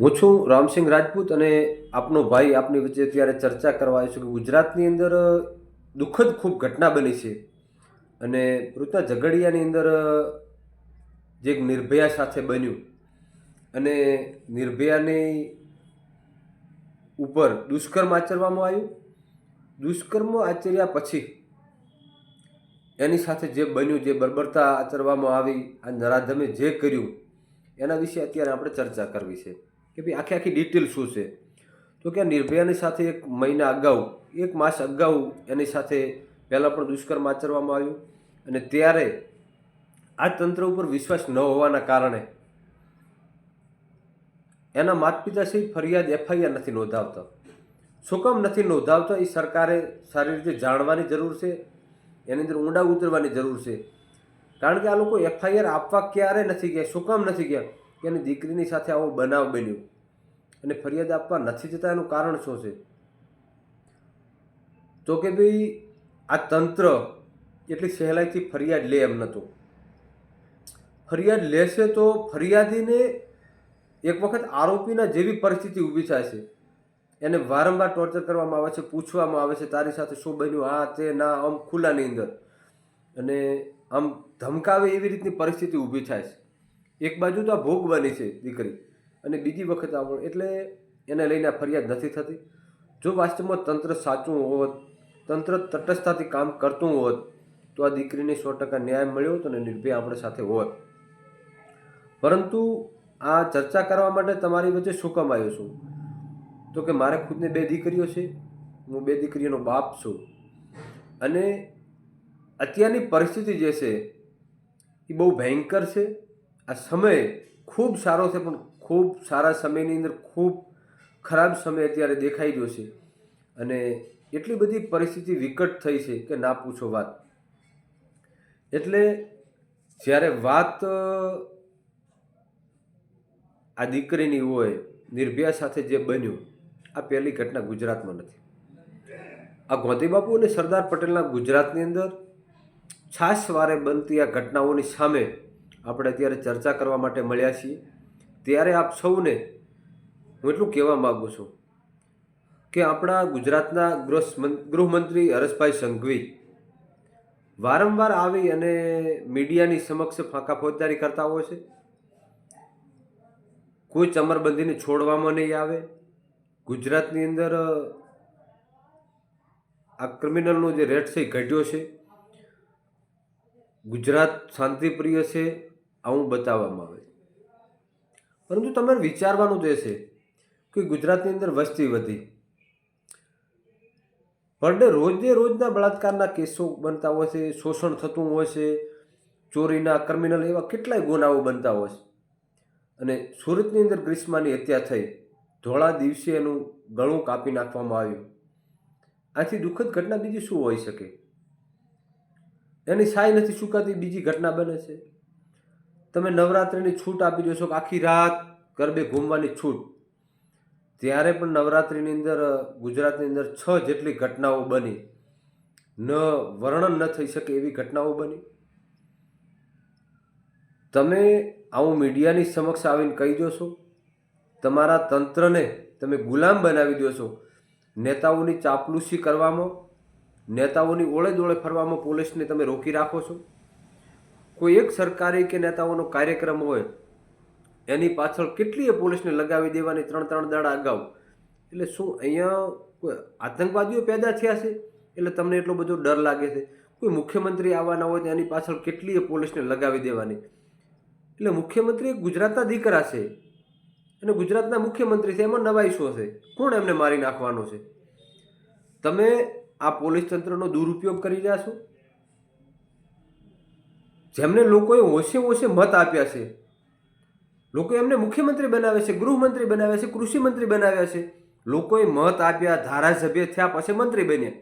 હું છું રામસિંહ રાજપૂત અને આપનો ભાઈ આપની વચ્ચે અત્યારે ચર્ચા કરવા આવ્યો છું કે ગુજરાતની અંદર દુઃખદ ખૂબ ઘટના બની છે. અને ઋતા ઝઘડિયાની અંદર જે નિર્ભયા સાથે બન્યું. અને નિર્ભયાની ઉપર દુષ્કર્મ આચરવામાં આવ્યું. દુષ્કર્મ આચર્યા પછી એની સાથે જે બન્યું, જે બર્બરતા આચરવામાં આવી, આ નરાધમે જે કર્યું, એના વિશે અત્યારે આપણે ચર્ચા કરવી છે. કે ભાઈ આખી આખી ડિટેલ શું છે? તો કે નિર્ભયાની સાથે એક મહિના અગાઉ, એક માસ અગાઉ એની સાથે પહેલાં પણ દુષ્કર્મ આચરવામાં આવ્યું અને ત્યારે આ તંત્ર ઉપર વિશ્વાસ ન હોવાના કારણે એના માતા પિતા સહિત ફરિયાદ એફઆઈઆર નથી નોંધાવતા. શું કામ નથી નોંધાવતા? એ સરકારે સારી રીતે જાણવાની જરૂર છે, એની અંદર ઊંડા ઉતરવાની જરૂર છે. કારણ કે આ લોકો એફઆઈઆર આપવા ક્યારે નથી ગયા? શું કામ નથી ગયા? કે એની દીકરીની સાથે આવો બનાવ બન્યો. અને ફરિયાદ આપવા નથી જતા, એનું કારણ શું છે? તો કે ભાઈ, આ તંત્ર એટલી સહેલાઈથી ફરિયાદ લે એમ નહોતું. ફરિયાદ લેશે તો ફરિયાદીને એક વખત આરોપીના જેવી પરિસ્થિતિ ઊભી થાય છે. એને વારંવાર ટોર્ચર કરવામાં આવે છે, પૂછવામાં આવે છે, તારી સાથે શું બન્યું, આ, તે, ના, આમ ખુલ્લાની અંદર. અને આમ ધમકાવે એવી રીતની પરિસ્થિતિ ઊભી થાય છે. એક બાજુ તો આ ભોગ બની છે દીકરી. અને બીજી વખત આવો, એટલે એને લઈને ફરિયાદ નથી થતી. જો વાસ્તવમાં તંત્ર સાચું હોત, તંત્ર તટસ્થતાથી કામ કરતું હોત, તો આ દીકરીને સો ટકા ન્યાય મળ્યો હોત અને નિર્ભય આપણે સાથે હોત. પરંતુ આ ચર્ચા કરવા માટે તમારી વચ્ચે શું કામ આવ્યો છું? તો કે મારે ખુદને બે દીકરીઓ છે, હું બે દીકરીઓનો બાપ છું. અને અત્યારની પરિસ્થિતિ જે છે, એ બહુ ભયંકર છે. આ સમય ખૂબ સારો છે, પણ ખૂબ સારા સમયની અંદર ખૂબ ખરાબ સમય અત્યારે દેખાઈ ગયો છે. અને એટલી બધી પરિસ્થિતિ વિકટ થઈ છે કે ના પૂછો વાત. એટલે જ્યારે વાત આ દીકરીની હોય, નિર્ભયા સાથે જે બન્યું, આ પહેલી ઘટના ગુજરાતમાં નથી. આ ગોંધી બાપુ અને સરદાર પટેલના ગુજરાતની અંદર છાશવારે બનતી આ ઘટનાઓની સામે આપણે અત્યારે ચર્ચા કરવા માટે મળ્યા છીએ. ત્યારે આપ સૌને હું એટલું કહેવા માગું છું કે આપણા ગુજરાતના ગૃહ ગૃહમંત્રી હરસભાઈ સંઘવી વારંવાર આવી અને મીડિયાની સમક્ષ ફાંકા ફોજદારી કરતા હોય છે. કોઈ ચમરબંધીને છોડવામાં નહીં આવે. ગુજરાતની અંદર આ ક્રિમિનલનો જે રેટ છે એ ઘટ્યો છે. ગુજરાત શાંતિપ્રિય છે, આવું બતાવવામાં આવે. પરંતુ તમારે વિચારવાનું જ છે કે ગુજરાતની અંદર વસ્તી વધી. પર ડે રોજે રોજના બળાત્કારના કેસો બનતા હોય છે, શોષણ થતું હોય છે, ચોરીના ક્રિમિનલ એવા કેટલાય ગુનાઓ બનતા હોય છે. અને સુરતની અંદર ગ્રીષ્માની હત્યા થઈ, ધોળા દિવસે એનું ગળું કાપી નાખવામાં આવ્યું. આથી દુઃખદ ઘટના બીજી શું હોઈ શકે? એની સાય નથી સુકાતી, બીજી ઘટના બને છે. તમે નવરાત્રિની છૂટ આપી દો છો કે આખી રાત ગરબે ઘૂમવાની છૂટ. ત્યારે પણ નવરાત્રિની અંદર, ગુજરાતની અંદર છ જેટલી ઘટનાઓ બની. ન વર્ણન ન થઈ શકે એવી ઘટનાઓ બની. તમે આવું મીડિયાની સમક્ષ આવીને કહી દો છો તમારા તંત્રને તમે ગુલામ બનાવી દો છો નેતાઓની ચાપલુસી કરવામાં, નેતાઓની ઓળે દોળે ફરવામાં પોલીસને તમે રોકી રાખો છો. કોઈ એક સરકારી કે નેતાઓનો કાર્યક્રમ હોય, એની પાછળ કેટલીય પોલીસને લગાવી દેવાની ત્રણ ત્રણ દાડા અગાઉ. એટલે શું અહીંયા કોઈ આતંકવાદીઓ પેદા થયા છે? એટલે તમને એટલો બધો ડર લાગે છે? કોઈ મુખ્યમંત્રી આવવાના હોય તો એની પાછળ કેટલીય પોલીસને લગાવી દેવાની? એટલે મુખ્યમંત્રી ગુજરાતના દીકરા છે. અને ગુજરાતના મુખ્યમંત્રી છે, એમાં નવાઈ શું છે કોણ એમને મારી નાખવાનો છે? તમે આ પોલીસ તંત્રનો દુરુપયોગ કરી રહ્યા છો? જેમને લોકોએ ઓછે ઓછે મત આપ્યા છે. લોકો એમને મુખ્યમંત્રી બનાવે છે, ગૃહમંત્રી બનાવ્યા છે કૃષિ મંત્રી બનાવ્યા છે. લોકોએ મત આપ્યા, ધારાસભ્ય થયા, પછી મંત્રી બન્યા.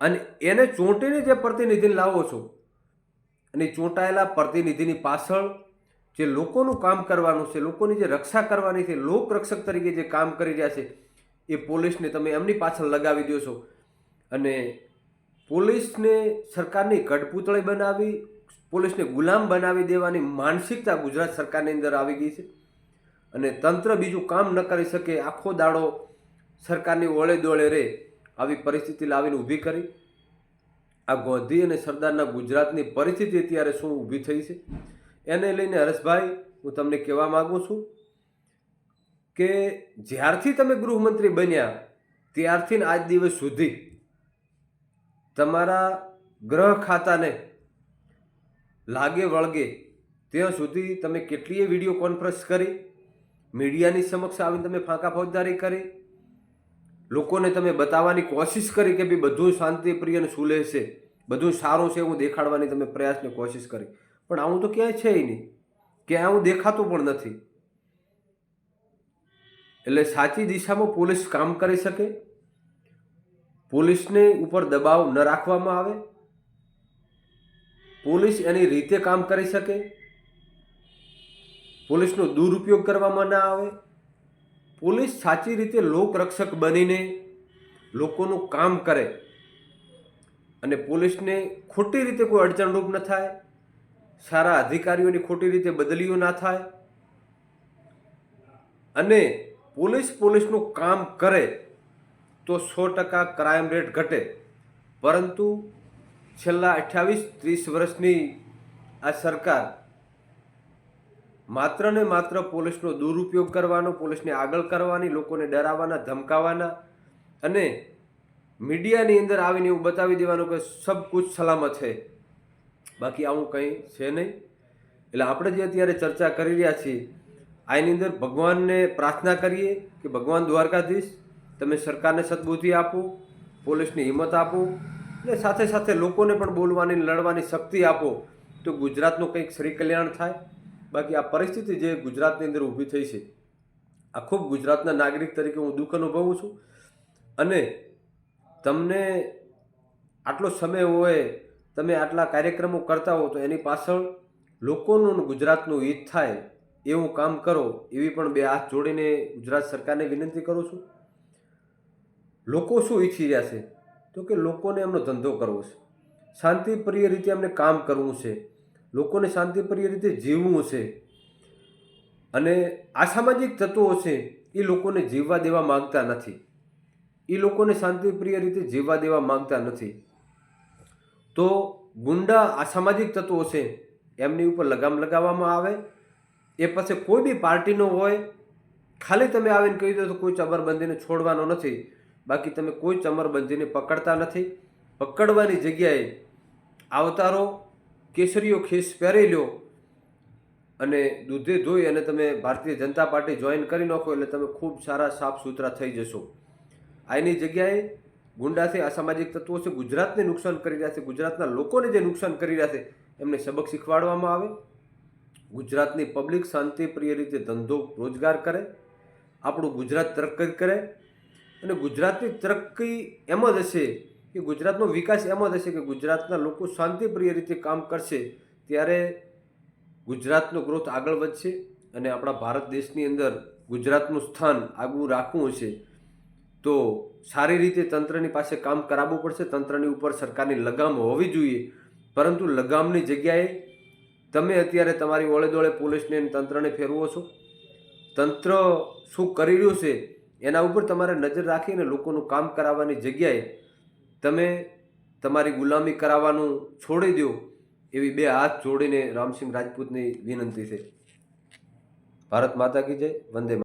અને એને ચૂંટીને જે પ્રતિનિધિને લાવો છો, અને ચૂંટાયેલા પ્રતિનિધિની પાછળ જે લોકોનું કામ કરવાનું છે, લોકોની જે રક્ષા કરવાની છે, લોકરક્ષક તરીકે જે કામ કરી રહ્યા છે, એ પોલીસને તમે એમની પાછળ લગાવી દો છો. અને પોલીસને સરકારની કઠપૂતળી બનાવી, પોલીસને ગુલામ બનાવી દેવાની માનસિકતા ગુજરાત સરકારની અંદર આવી ગઈ છે. અને તંત્ર બીજું કામ ન કરી શકે, આખો દાડો સરકારની ઓળે દોળે રહે આવી પરિસ્થિતિ લાવીને ઊભી કરી. આ ગોંધી અને સરદારના ગુજરાતની પરિસ્થિતિ અત્યારે શું ઊભી થઈ છે? એને લઈને હરેશભાઈ, હું તમને કહેવા માગું છું કે જ્યારથી તમે ગૃહમંત્રી બન્યા, ત્યારથી આજ દિવસ સુધી તમારા ગ્રહ ખાતાને લાગે વળગે ત્યાં સુધી તમે કેટલીય વીડિયો કોન્ફરન્સ કરી, મીડિયાની સમક્ષ આવીને તમે ફાંકા ફોજદારી કરી, લોકોને તમે બતાવવાની કોશિશ કરી કે ભાઈ બધું શાંતિપ્રિય અને સુલે છે, બધું સારું છે એવું દેખાડવાની તમે પ્રયાસની કોશિશ કરી. પણ આવું તો ક્યાંય છે નહીં. ક્યાંય આવું દેખાતું પણ નથી. એટલે સાચી દિશામાં પોલીસ કામ કરી શકે પોલીસને ઉપર દબાવ ન રાખવામાં આવે? પોલીસ એની રીતે કામ કરી શકે? પોલીસનો દુરુપયોગ કરવામાં ના આવે? પોલીસ સાચી રીતે લોકરક્ષક બનીને લોકોનું કામ કરે અને પોલીસને ખોટી રીતે કોઈ અડચણરૂપ ન થાય, સારા અધિકારીઓની ખોટી રીતે બદલીઓ ના થાય અને પોલીસ પોલીસનું કામ કરે તો સો ટકા ક્રાઇમ રેટ ઘટે. પરંતુ છેલ્લા અઠ્યાવીસ, ત્રીસ વર્ષની આ સરકાર માત્ર ને માત્ર પોલીસનો દુરુપયોગ કરવાનો, પોલીસને આગળ કરવાની, લોકોને ડરાવવાના, ધમકાવાના અને મીડિયાની અંદર આવીને એવું બતાવી દેવાનું કે સબ કુછ સલામત છે બાકી આવું કંઈ છે નહીં. એટલે આપણે જે અત્યારે ચર્ચા કરી રહ્યા છીએ, આની અંદર ભગવાનને પ્રાર્થના કરીએ કે ભગવાન દ્વારકાધીશ તમે સરકારને સદબુદ્ધિ આપો, પોલીસની હિંમત આપો, અને સાથે સાથે લોકોને પણ બોલવાની લડવાની શક્તિ આપો, તો ગુજરાતનું કંઈક શ્રી કલ્યાણ થાય. બાકી આ પરિસ્થિતિ જે ગુજરાતની અંદર ઊભી થઈ છે, આ ખૂબ ગુજરાતના નાગરિક તરીકે હું દુઃખ અનુભવું છું. અને તમને આટલો સમય હોય, તમે આટલા કાર્યક્રમો કરતા હો, તો એની પાછળ લોકોનું ગુજરાતનું હિત થાય એવું કામ કરો, એવી પણ બે હાથ જોડીને ગુજરાત સરકારને વિનંતી કરું છું. લોકો શું ઈચ્છી રહ્યા છે? તો કે લોકોને એમનો ધંધો કરવો છે. શાંતિપ્રિય રીતે એમને કામ કરવું છે. લોકોને શાંતિપ્રિય રીતે જીવવું છે. અને અસામાજિક તત્વો છે, એ લોકોને જીવવા દેવા માંગતા નથી. એ લોકોને શાંતિપ્રિય રીતે જીવવા દેવા માંગતા નથી. તો ગુંડા અસામાજિક તત્વો છે, એમની ઉપર લગામ લગાવવામાં આવે. એ પછી કોઈ બી પાર્ટીનો હોય. ખાલી તમે આવીને કહી દો તો કોઈ ચબરબંધીને છોડવાનો નથી. બાકી તમે કોઈ ચમરબંધીને પકડતા નથી. પકડવાની જગ્યાએ આવતારો કેસરીઓ ખીસ પહેરી લ્યો અને દૂધે ધોઈ અને તમે ભારતીય જનતા પાર્ટી જોઈન કરી નાખો એટલે તમે ખૂબ સારા સાફ સુથરા થઈ જશો. આની જગ્યાએ ગુંડાથી અસામાજિક તત્વો છે, ગુજરાતને નુકસાન કરી રહ્યા છે, ગુજરાતના લોકોને જે નુકસાન કરી રહ્યા છે, એમને સબક શીખવાડવામાં આવે. ગુજરાતની પબ્લિક શાંતિપ્રિય રીતે ધંધો રોજગાર કરે. આપણું ગુજરાત તરક્કી કરે. અને ગુજરાતની તરક્કી એમ જ હશે કે ગુજરાતનો વિકાસ એમ જ હશે કે ગુજરાતના લોકો શાંતિપ્રિય રીતે કામ કરશે ત્યારે ગુજરાતનો ગ્રોથ આગળ વધશે અને આપણા ભારત દેશની અંદર ગુજરાતનું સ્થાન આગવું રાખવું હશે. તો સારી રીતે તંત્રની પાસે કામ કરાવવું પડશે, તંત્રની ઉપર સરકારની લગામ હોવી જોઈએ. પરંતુ લગામની જગ્યાએ તમે અત્યારે તમારી ઓળે દોળે પોલીસને તંત્રને ફેરવો છો. તંત્ર શું કરી રહ્યું છે એના ઉપર તમારે નજર રાખીને લોકોનું કામ કરાવવાની જગ્યાએ તમે તમારી ગુલામી કરાવવાનું છોડી દો એવી બે હાથ જોડીને રામસિંહ રાજપૂતની વિનંતી છે ભારત માતા કી જય, વંદે.